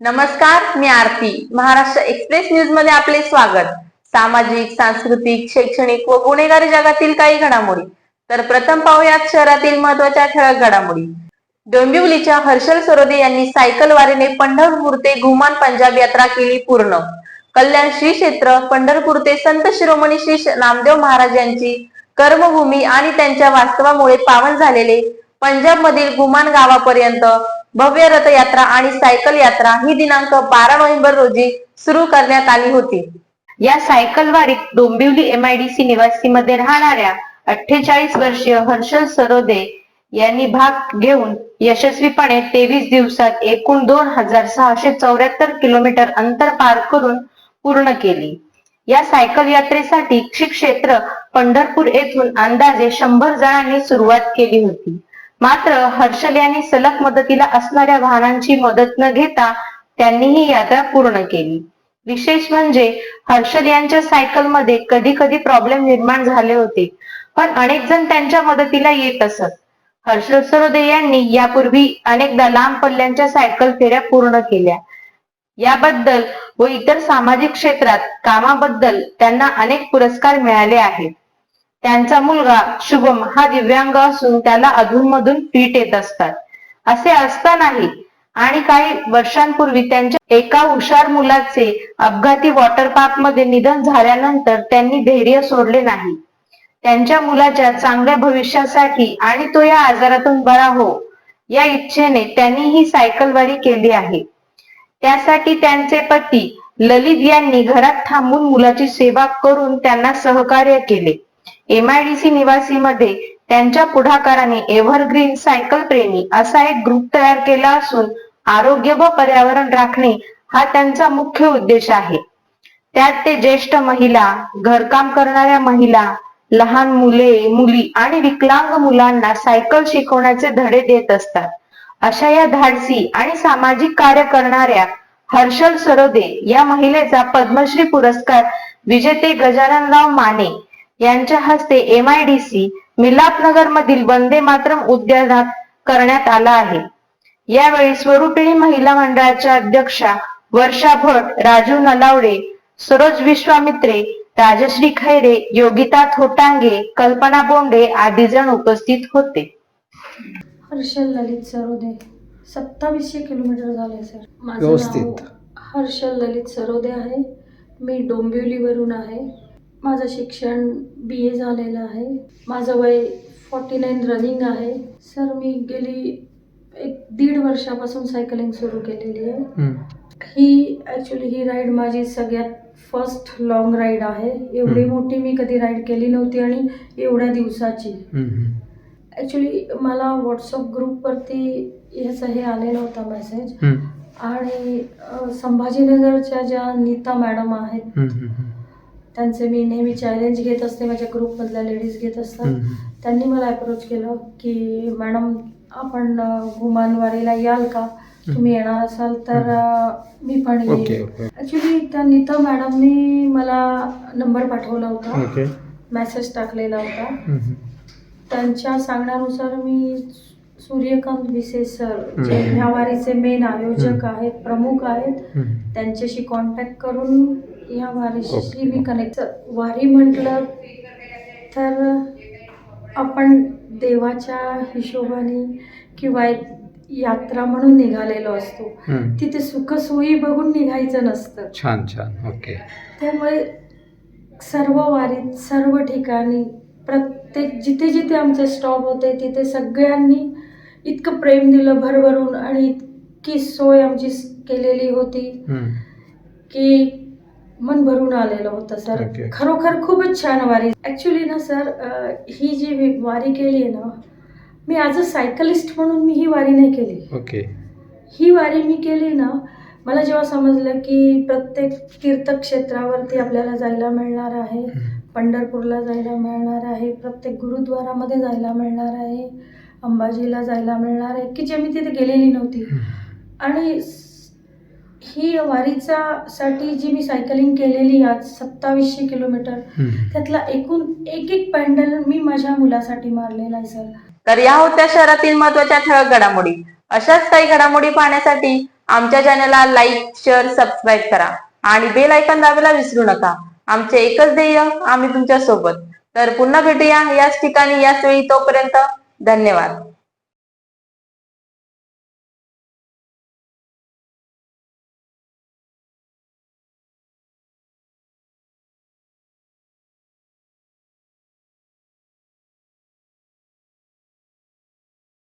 नमस्कार मी आरती. महाराष्ट्र एक्सप्रेस न्यूजमध्ये आपले स्वागत. सामाजिक सांस्कृतिक शैक्षणिक व गुन्हेगारी जगातील काही घडामोडी. तर प्रथम पाहूयात शहरातील महत्त्वाच्या ठळक घडामोडी. डोंबिवलीच्या हर्षल सरोदे यांनी सायकल वारीने पंढरपूर ते घुमान पंजाब यात्रा केली पूर्ण. कल्याण श्री क्षेत्र पंढरपूर ते संत शिरोमणी श्री नामदेव महाराज यांची कर्मभूमी आणि त्यांच्या वास्तवामुळे पावन झालेले पंजाब मधील गुमान गावापर्यंत भव्य रथयात्रा आणि सायकल यात्रा ही दिनांक बारा नोव्हेंबर रोजी सुरू करण्यात आली होती. या सायकल वारीत डोंबिवली एमआयडीसी निवासी मध्ये राहणाऱ्या अठ्ठेचाळीस वर्षीय हर्षल सरोदे यांनी भाग घेऊन यशस्वीपणे तेवीस दिवसात एकूण दोन हजार सहाशे चौऱ्याहत्तर किलोमीटर अंतर पार करून पूर्ण केली. या सायकल यात्रेसाठी श्री क्षेत्र पंढरपूर येथून अंदाजे शंभर जणांनी सुरुवात केली होती. मात्र हर्षल यांनी सलग मदतीला असणाऱ्या वाहनांची मदत न घेता त्यांनी ही यात्रा पूर्ण केली. विशेष म्हणजे हर्षल यांच्या सायकलमध्ये कधी कधी प्रॉब्लेम निर्माण झाले होते पण अनेक जण त्यांच्या मदतीला येत असत. हर्षल सरोदे यांनी यापूर्वी अनेकदा लांब पल्ल्यांच्या सायकल फेऱ्या पूर्ण केल्या. याबद्दल व इतर सामाजिक क्षेत्रात कामाबद्दल त्यांना अनेक पुरस्कार मिळाले आहेत. त्यांचा मुलगा शुभम हा दिव्यांग असून त्याला अधूनमधून पीठ येत असतात. असे असतानाही आणि काही वर्षांपूर्वी त्यांच्या एका हुशार मुलाचे अपघाती वॉटर पार्कमध्ये निधन झाल्यानंतर त्यांनी धैर्य सोडले नाही. त्यांच्या मुलाच्या चांगल्या भविष्यासाठी आणि तो या आजारातून बरा हो या इच्छेने त्यांनी ही सायकलवारी केली आहे. त्यासाठी त्यांचे पती ललित यांनी घरात थांबून मुलाची सेवा करून त्यांना सहकार्य केले. एमआयडीसी निवासी मध्ये त्यांच्या पुढाकाराने एव्हरग्रीन सायकल प्रेमी असा एक ग्रुप तयार केला असून आरोग्य व पर्यावरण राखणे हा त्यांचा मुख्य उद्देश आहे. त्यात ते ज्येष्ठ महिला घरकाम करणाऱ्या महिला लहान मुले मुली आणि विकलांग मुलांना सायकल शिकवण्याचे धडे देत असतात. अशा या धाडसी आणि सामाजिक कार्य करणाऱ्या हर्षल सरोदे या महिलेचा पद्मश्री पुरस्कार विजेते गजाननराव माने यांच्या हस्ते एमआयडीसी मिलापनगर मधील वंदे मातरम उद्यानात करण्यात आला आहे. यावेळी स्वरूपिणी महिला मंडळाच्या अध्यक्षा वर्षा भट राजू नलावडे सरोज विश्वामित्रे राजश्री खैरे योगिता थोटांगे कल्पना बोंडे आदी जण उपस्थित होते. हर्षल ललित सरोदे सत्तावीसशे किलोमीटर झाले सर. माझं व्यवस्थित. नाव हर्षल ललित सरोदे आहे. मी डोंबिवलीवरून आहे. माझं शिक्षण बी ए झालेलं आहे माझं वय फॉर्टी नाईन रनिंग आहे सर मी गेली एक दीड वर्षापासून सायकलिंग सुरू केलेली आहे. ही ॲक्च्युली ही राईड माझी सगळ्यात फर्स्ट लॉंग राईड आहे एवढी. मोठी मी कधी राईड केली नव्हती आणि एवढ्या दिवसाची. ॲक्च्युली मला व्हॉट्सअप ग्रुपवरती ह्याचा हे आलेला होता मेसेज. आणि संभाजीनगरच्या ज्या नीता मॅडम आहेत. त्यांचे मी नेहमी चॅलेंज घेत असते माझ्या ग्रुपमधल्या लेडीज घेत असतात. त्यांनी मला अप्रोच केलं की मॅडम आपण अ, घुमानवारीला याल का तुम्ही येणार असाल तर मी पण येईल ॲक्च्युली त्या नीता मॅडमनी मला नंबर पाठवला होता मेसेज टाकलेला होता. त्यांच्या सांगण्यानुसार मी सूर्यकांत विसे सर जे. ह्या वारीचे मेन आयोजक. आहेत प्रमुख आहेत. त्यांच्याशी कॉन्टॅक्ट करून ह्या वारीशी. मी कनेक्ट वारी म्हटलं तर आपण देवाच्या हिशोबाने किंवा एक यात्रा म्हणून निघालेलो असतो. तिथे सुखसोयी बघून निघायचं नसतं छान छान ओके त्यामुळे सर्व वारीत सर्व ठिकाणी प्रत्येक जिथे जिथे आमचे स्टॉप होते तिथे सगळ्यांनी इतकं प्रेम दिलं भरभरून आणि इतकी सोय आमची केलेली होती. की मन भरून आलेलं होतं सर. Okay. खरोखर खूपच छान वारी. ॲक्च्युली ना सर अं, ही जी वारी केली आहे ना मी ॲज अ सायकलिस्ट म्हणून मी ही वारी नाही केली. ओके ही वारी मी केली ना मला जेव्हा समजलं की प्रत्येक तीर्थक्षेत्रावरती आपल्याला जायला मिळणार आहे पंढरपूरला जायला मिळणार आहे प्रत्येक गुरुद्वारामध्ये जायला मिळणार आहे अंबाजीला जायला मिळणार आहे की जे मी तिथे गेलेली नव्हती. आणि ही वारीचा साठी जी मी सायकलिंग केलेली आज सत्तावीसशे किलोमीटर. त्यातला एकूण एक एक पॅन्डल मी माझ्या मुलासाठी मारलेला आहे सर. तर या होत्या शहरातील महत्त्वाच्या ठळक घडामोडी. अशाच काही घडामोडी पाहण्यासाठी आमच्या चॅनलला लाईक शेअर सबस्क्राईब करा आणि बेल आयकॉन दाबायला विसरू नका. आमचे एकच ध्येय आम्ही तुमच्यासोबत तर पुन्हा भेटूया याच ठिकाणी याच वेळी तोपर्यंत धन्यवाद.